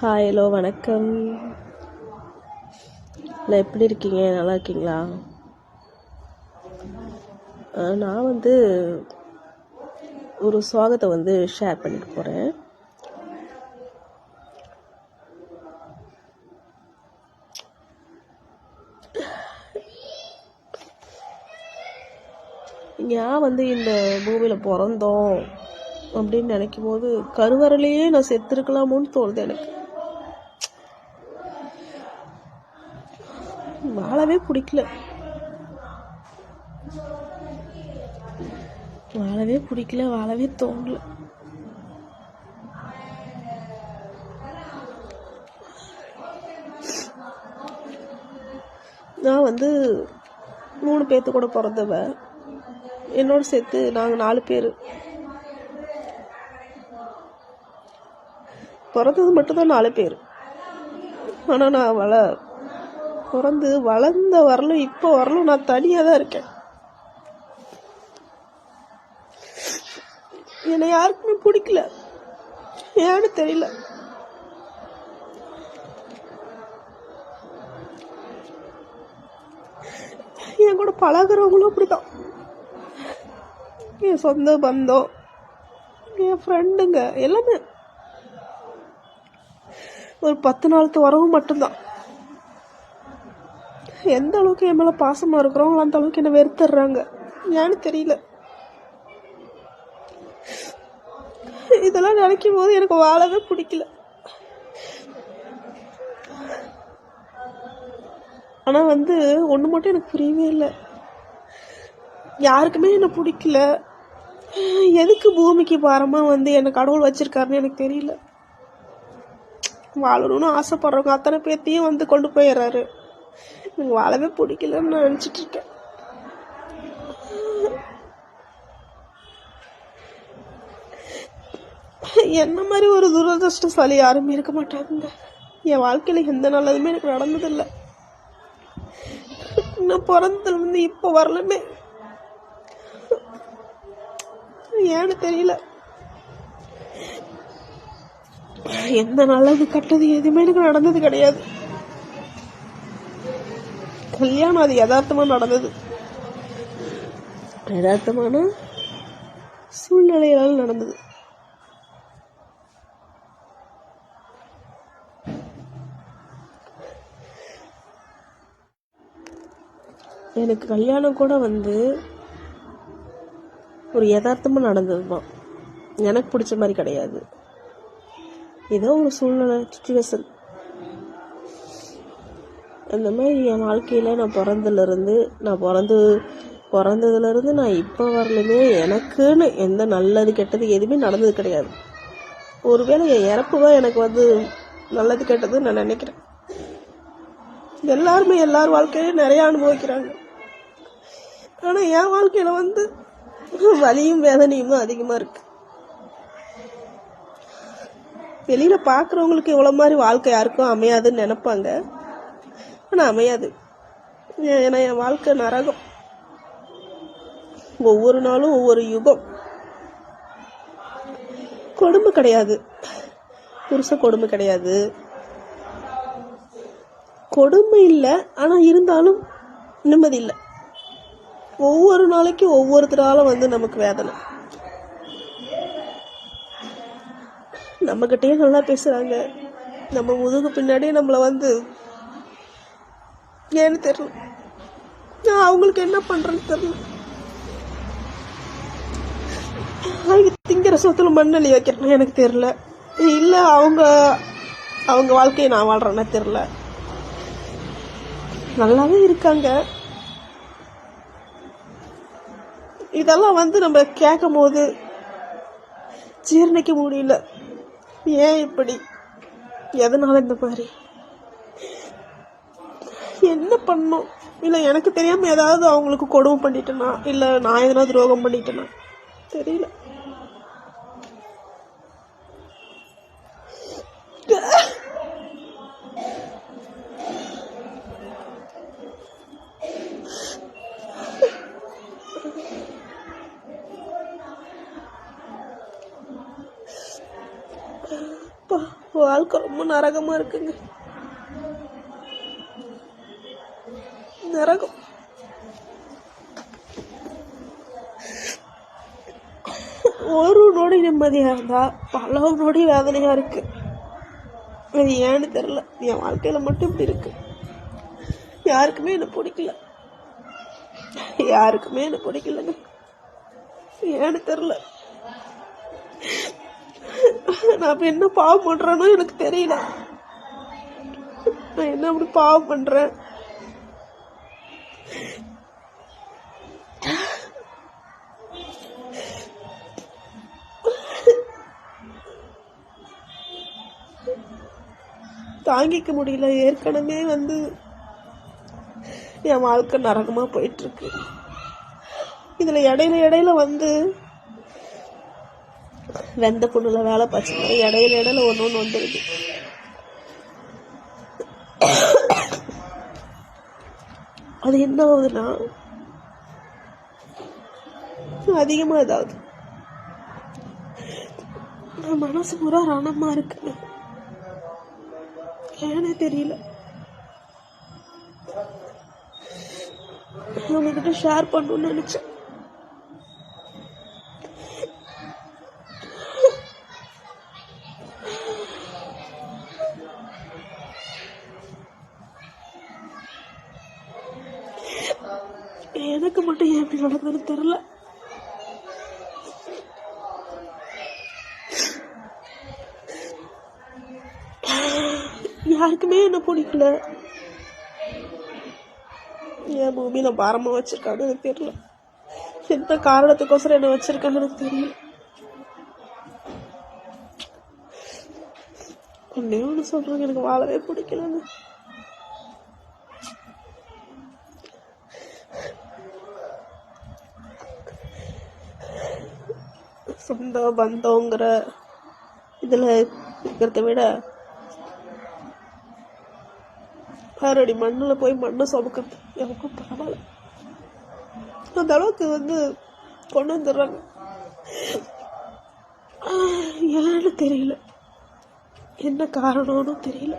Hi hello வணக்கம். இல்லை எப்படி இருக்கீங்க? நல்லா இருக்கீங்களா? நான் வந்து ஒரு சுவாகத்தை வந்து ஷேர் பண்ணிட்டு போகிறேன் ஏன் வந்து இந்த பூமியில் பிறந்தோம் அப்படின்னு நினைக்கும் போது கருவறையிலேயே நான் செத்துருக்கலாமோன்னு தோணுது எனக்கு. வாழவே பிடிக்கல. வாழவே பிடிக்கல வாழவே தோணல. நான் வந்து மூணு பேர்த்து கூட பிறந்தவ. என்னோட சேர்த்து நாங்கள் நாலு பேர். பிறந்தது மட்டும்தான் நாலு பேர். ஆனால் நான் வள பிறந்து வளர்ந்த வரலும் இப்போ வரலும் நான் தனியாக தான் இருக்கேன். என்னை யாருக்குமே பிடிக்கல. ஏன்னு தெரியல. என் கூட பழகுறவங்களும் அப்படிதான். என் சொந்த பந்தம் என் ஃப்ரெண்டுங்க எல்லாமே ஒரு பத்து நாளுக்கு வரவும் மட்டும்தான். எந்த அளவுக்கு என் மேலே பாசமாக இருக்கிறோம் அந்த அளவுக்கு என்னை வெறுத்துடுறாங்க. ஏன்னு தெரியல. இதெல்லாம் நினைக்கும் போது எனக்கு வாழவே பிடிக்கல. ஆனால் வந்து ஒன்று மட்டும் எனக்கு புரியவே இல்லை. யாருக்குமே என்னை பிடிக்கல. எதுக்கு பூமிக்கு பாரமாக வந்து என்னை கடவுள் வச்சுருக்காருன்னு எனக்கு தெரியல. வாழணும்னு ஆசைப்படுறவங்க அத்தனை பேர்த்தையும் வந்து கொண்டு போயிடுறாரு. எனக்கு வாழவே பிடிக்கலன்னு நான் நினச்சிட்டு இருக்கேன். என்ன மாதிரி ஒரு துரதிருஷ்டசாலி யாருமே இருக்க மாட்டாங்க. என் வாழ்க்கையில் எந்த நல்லதுமே எனக்கு நடந்ததில்லை. நான் பிறந்ததுலேருந்து இப்போ வரலுமே. ஏன்னு தெரியல. எந்த நல்லது கட்டது எதுவுமே எனக்கு நடந்தது கிடையாது. கல்யாணம் அது யதார்த்தமாக நடந்தது. யதார்த்தமான சூழ்நிலைகளால் நடந்தது. எனக்கு கல்யாணம் கூட வந்து ஒரு யதார்த்தமாக நடந்தது தான் எனக்கு பிடிச்ச மாதிரி கிடையாது. ஏதோ ஒரு சூழ்நிலை சுச்சுவேஷன் அந்த மாதிரி என் வாழ்க்கையில் நான் பிறந்ததுலேருந்து நான் பிறந்து பிறந்ததுலேருந்து நான் இப்போ வரலுமே எனக்குன்னு எந்த நல்லது கெட்டது எதுவுமே நடந்தது கிடையாது. ஒருவேளை என் இறப்பு தான் எனக்கு வந்து நல்லது கெட்டதுன்னு நான் நினைக்கிறேன். எல்லாருமே எல்லார் வாழ்க்கையிலையும் நிறையா அனுபவிக்கிறாங்க. ஆனால் என் வாழ்க்கையில் வந்து வலியும் வேதனையும் தான் அதிகமாக இருக்கு. வெளியில் பார்க்குறவங்களுக்கு இவ்வளோ மாதிரி வாழ்க்கை யாருக்கும் அமையாதுன்னு நினைப்பாங்க. ஆனால் அமையாது. ஏன்னா என் வாழ்க்கை நரகம். ஒவ்வொரு நாளும் ஒவ்வொரு யுகம். கொடுமை கிடையாது. புருஷ கொடுமை கிடையாது. கொடுமை இல்லை ஆனால் இருந்தாலும் நிம்மதி இல்லை. ஒவ்வொரு நாளைக்கும் ஒவ்வொருத்தரால வந்து நமக்கு வேதனை. நம்மகிட்டயே நல்லா பேசுறாங்க. நம்ம முதுகு பின்னாடியே நம்மளை வந்து ஏன்னு தெரியல. நான் அவங்களுக்கு என்ன பண்றேன்னு தெரியல. அவங்க திங்கிற சொத்துல மண்ணள்ளி வைக்கிறேன்னு எனக்கு தெரியல. இல்ல அவங்க அவங்க வாழ்க்கையை நான் வாழ்றேன்னா தெரியல. நல்லாவே இருக்காங்க. இதெல்லாம் வந்து நம்ம கேட்கும் போது ஜீரணிக்க முடியல. ஏன் இப்படி? எதனால இந்த மாதிரி? என்ன பண்ணும்? இல்லை எனக்கு தெரியாமல் ஏதாவது அவங்களுக்கு கொடுமை பண்ணிட்டேனா? இல்லை நான் எதனா துரோகம் பண்ணிட்டேனா? தெரியல. வாழ்க்கை ரொம்ப நரகமாக இருக்குங்க. நரகம். ஒரு நொடி நிம்மதியாக இருந்தா பல நொடி வேதனையாக இருக்கு. அது ஏன்னு தெரில என் வாழ்க்கையில் மட்டும் இப்படி இருக்கு. யாருக்குமே என்ன பிடிக்கல. யாருக்குமே என்ன பிடிக்கலங்க. ஏன்னு தெரில நான் இப்போ என்ன பாவம் பண்ணுறேன்னு எனக்கு தெரியல. நான் என்ன அப்படி பாவம் பண்ணுறேன் தாங்கிக்க முடியல. ஏற்கனவே வந்து என் வாழ்க்கை நரகமாக போயிட்டுருக்கு. இதில் இடையில இடையில வந்து வெந்த புண்ணில் வேலை பார்த்து இடையில இடையில ஒன்று ஒன்று வந்துடுது அது என்ன ஆகுதுன்னா அதிகமாக இதாகுது. மனசு பூரா ரணமாக இருக்குங்க. ஏனே தெரியல. உங்ககிட்ட ஷேர் பண்ணணும்னு நினைச்சேன். எனக்கு மட்டும் எப்படி நடந்ததுன்னு தெரியல. யாருக்குமே என்ன பிடிக்கல. என் பூமியில பாரமா வச்சுருக்கான்னு எனக்கு தெரியல. எந்த காரணத்துக்கோசரம் என்ன வச்சுருக்கான்னு எனக்கு தெரியல. ஒன்னே ஒன்று சொல்றாங்க எனக்கு வாழவே பிடிக்கலன்னு. சொந்த பந்தங்கிற இதில் இருக்கிறத விட ஆறடி மண்ணில் போய் மண்ணை சுமக்கிறது. எனக்கும் பரவாயில்ல. அந்த அளவுக்கு வந்து கொண்டு வந்துடுறாங்க. ஏன்னு தெரியல. என்ன காரணம்னு தெரியல.